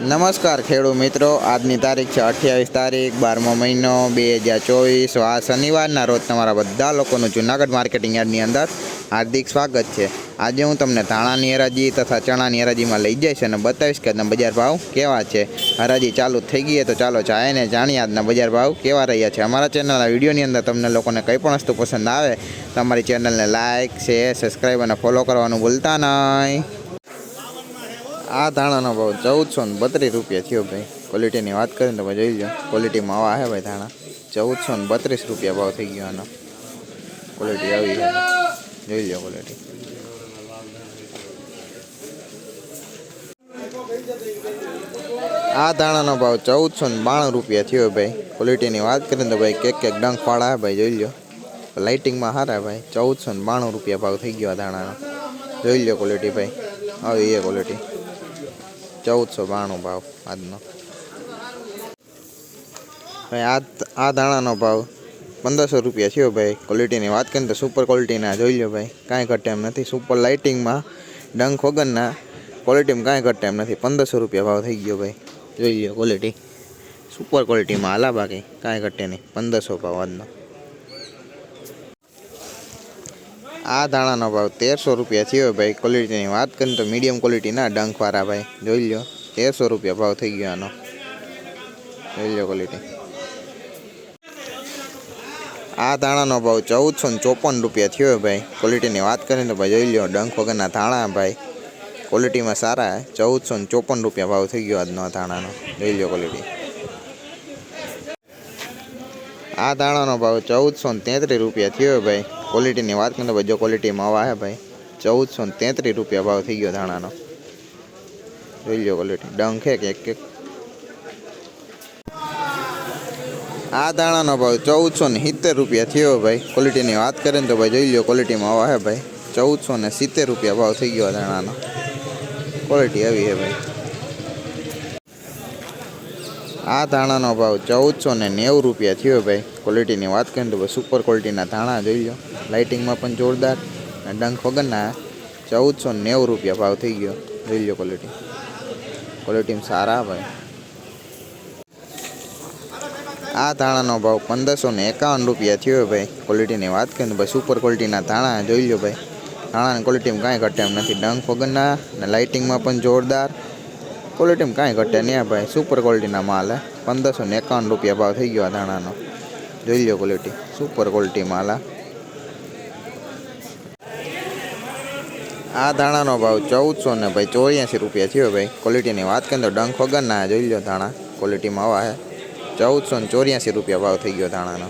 નમસ્કાર ખેડૂત મિત્રો, આજની તારીખ છે અઠ્યાવીસ તારીખ, બારમો મહિનો બે હજાર ચોવીસ. આ શનિવારના રોજ તમારા બધા લોકોનું જુનાગઢ માર્કેટિંગ યાર્ડની અંદર હાર્દિક સ્વાગત છે. આજે હું તમને ધાણાની હરાજી તથા ચણાની હરાજીમાં લઈ જઈશ અને બતાવીશ કે બજાર ભાવ કેવા છે. હરાજી ચાલુ થઈ ગઈ તો ચાલો ચાયને જાણીએ આજના બજાર ભાવ કેવા રહ્યા છે. અમારા ચેનલના વિડીયોની અંદર તમને લોકોને કંઈ પણ વસ્તુ પસંદ આવે તો અમારી ચેનલને લાઇક શેર, સબસ્ક્રાઈબ અને ફોલો કરવાનું ભૂલતા નહીં. આ ધાણાનો ભાવ ચૌદસો ને બત્રીસ રૂપિયા થયો ભાઈ. ક્વોલિટીની વાત કરીએ તો ભાઈ જોઈ લો ક્વોલિટીમાં આવા છે ભાઈ ધાણા. ચૌદસો ને બત્રીસ રૂપિયા ભાવ થઈ ગયો આનો. ક્વોલિટી આવી જોઈ લો ક્વોલિટી આ ધાણાનો ભાવ ચૌદસો ને બાણું રૂપિયા થયો ભાઈ. ક્વોલિટીની વાત કરીએ તો ભાઈ કેક કેક ડંખ ફાળા ભાઈ, જોઈ લો લાઇટિંગમાં સારા ભાઈ. ચૌદસો ને બાણું રૂપિયા ભાવ થઈ ગયો આ ધાણાનો. જોઈ લો ક્વોલિટી ભાઈ. આવી એ ક્વોલિટી ચૌદસો બાણું ભાવ આજનો. ભાઈ, આ આ દાણાનો ભાવ પંદરસો રૂપિયા થયો ભાઈ ક્વોલિટીની વાત કરીને તો સુપર ક્વોલિટીના જોઈ લો ભાઈ, કાંઈ ઘટે એમ નથી. સુપર લાઇટિંગમાં ડંખ વગરના ક્વોલિટીમાં કાંઈ ઘટે એમ નથી. પંદરસો રૂપિયા ભાવ થઈ ગયો ભાઈ. જોઈ લો ક્વોલિટી સુપર ક્વોલિટીમાં હાલા બાકી, કાંઈ ઘટે નહીં. પંદરસો ભાવ આજનો. આ ધાણાનો ભાવ તેરસો રૂપિયા થયો ભાઈ. ક્વોલિટીની વાત કરીને તો મીડિયમ ક્વોલિટીના ડંખવાળા ભાઈ. જોઈ લો તેરસો રૂપિયા ભાવ થઈ ગયો આનો. જોઈ લો ક્વોલિટી આ ધાણાનો ભાવ ચૌદસો ને ચોપન રૂપિયા થયો ભાઈ. ક્વોલિટીની વાત કરીએ તો ભાઈ, જોઈ લો ડંખ વગરના ધાણા ભાઈ. ક્વોલિટીમાં સારા, ચૌદસો ચોપન રૂપિયા ભાવ થઈ ગયો આજનો આ ધાણાનો. જોઈ લો ક્વોલિટી આ દાણાનો ભાવ ચૌદસો તેત્રીસ રૂપિયા થયો ભાઈ. ક્વોલિટીની વાત કરીએ ભાઈ જો ક્વોલિટીમાં આવા હે ભાઈ. ચૌદસો ને તેત્રીસ રૂપિયા ભાવ થઈ ગયો ધાણાનો. જોઈ લો ક્વોલિટી ડંખ હે કે એક આ દાણાનો ભાવ ચૌદસો ને સિત્તેર રૂપિયા થયો ભાઈ. ક્વોલિટીની વાત કરીએ તો ભાઈ જોઈ લો ક્વોલિટીમાં આવા હે ભાઈ. ચૌદસો ને સિત્તેર રૂપિયા ભાવ થઈ ગયો દાણાનો ક્વોલિટી આવી છે ભાઈ. આ ધાણાનો ભાવ ચૌદસો ને નેવું રૂપિયા થયો ભાઈ. ક્વોલિટીની વાત કરીએ તો સુપર ક્વોલિટીના ધાણા જોઈ લો. લાઇટિંગમાં પણ જોરદાર. અને ડંખ વગરના ચૌદસો નેવું રૂપિયા ભાવ થઈ ગયો. જોઈ લો ક્વોલિટી ક્વોલિટીમાં સારા ભાઈ. આ ધાણાનો ભાવ પંદરસો ને એકાવન રૂપિયા થયો ભાઈ. ક્વોલિટીની વાત કરીએ તો ભાઈ સુપર ક્વોલિટીના ધાણા જોઈ લો ભાઈ. ધાણાની ક્વોલિટીમાં કાંઈ ઘટે એમ નથી. ડંખ વગરના અને લાઇટિંગમાં પણ જોરદાર. ક્વોલિટીમાં કાંઈ ઘટે નહીં ભાઈ. સુપર ક્વોલિટીના માલ હે. પંદરસો ને એકાવન રૂપિયા ભાવ થઈ ગયો આ ધાણાનો. જોઈ લો ક્વોલિટી સુપર ક્વોલિટી માલ આ ધાણાનો ભાવ ચૌદસો ને ભાઈ ચોર્યાસી રૂપિયા થયો ભાઈ. ક્વોલિટીની વાત કરીએ તો ડંખ વગરના જોઈ લો ધાણા. ક્વોલિટીમાં આવા હે. ચૌદસો ને ચોર્યાસી રૂપિયા ભાવ થઈ ગયો ધાણાનો.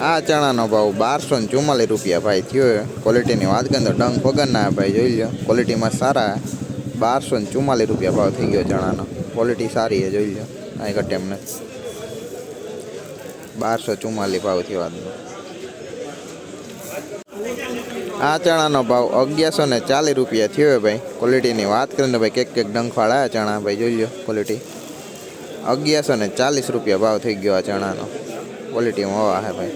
આ ચણાનો ભાવ બારસો ને ચુમ્માલીસ રૂપિયા ભાઈ થયો ક્વોલિટીની વાત કરીએ તો ડંગ વગરના ભાઈ, જોઈ લો ક્વોલિટીમાં સારા બારસો ને ચુમ્માલીસ રૂપિયા ભાવ થઈ ગયો ચણાનો. ક્વોલિટી સારી છે જોઈ લો કાંઈ ઘટે એમને બારસો ચુમ્માલીસ ભાવ થયો આ ચણાનો ભાવ અગિયારસો ને ચાલીસ રૂપિયા થયો ભાઈ. ક્વોલિટીની વાત કરીએ તો ભાઈ કેક કેક ડંખવાળા આ ચણા. ભાઈ જોઈ લો ક્વોલિટી અગિયારસો ને ચાલીસ રૂપિયા ભાવ થઈ ગયો આ ચણાનો. ક્વોલિટીમાં હવા હે ભાઈ.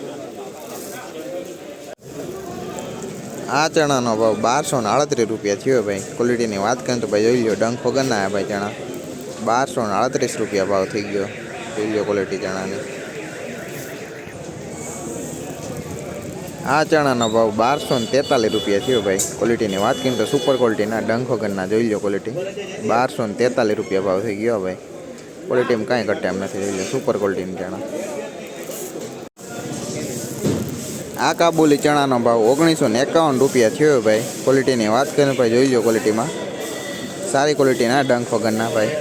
આ ચણાનો ભાવ બારસો ને આડત્રીસ રૂપિયા થયો ભાઈ. ક્વોલિટીની વાત કરીએ તો ભાઈ જોઈ લો ડંખ વગરના ભાઈ ચણા. બારસો ને આડત્રીસ રૂપિયા ભાવ થઈ ગયો જોઈ ક્વોલિટી ચણાની. આ ચણાનો ભાવ બારસો ને તેતાલીસ રૂપિયા થયો ભાઈ. ક્વોલિટીની વાત કરીએ તો સુપર ક્વોલિટીના ડંખ વગરના જોઈ લો ક્વોલિટી બારસો ને તેતાલીસ રૂપિયા ભાવ થઈ ગયો ભાઈ. ક્વોલિટીમાં કાંઈ ઘટે એમ નથી, જોઈ લો સુપર ક્વોલિટીની ચણા. આ કાબુલી ચણાનો ભાવ ઓગણીસો ને એકાવન રૂપિયા થયો ભાઈ. ક્વોલિટીની વાત કરીને ભાઈ, જોઈ લો ક્વોલિટીમાં સારી ક્વોલિટીના ડંખ વગરના ભાઈ.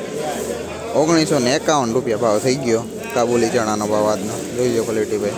ઓગણીસો ને એકાવન રૂપિયા ભાવ થઈ ગયો. કાબુલી ચણાનો ભાવ આજનો. જોઈ લો ક્વોલિટી ભાઈ.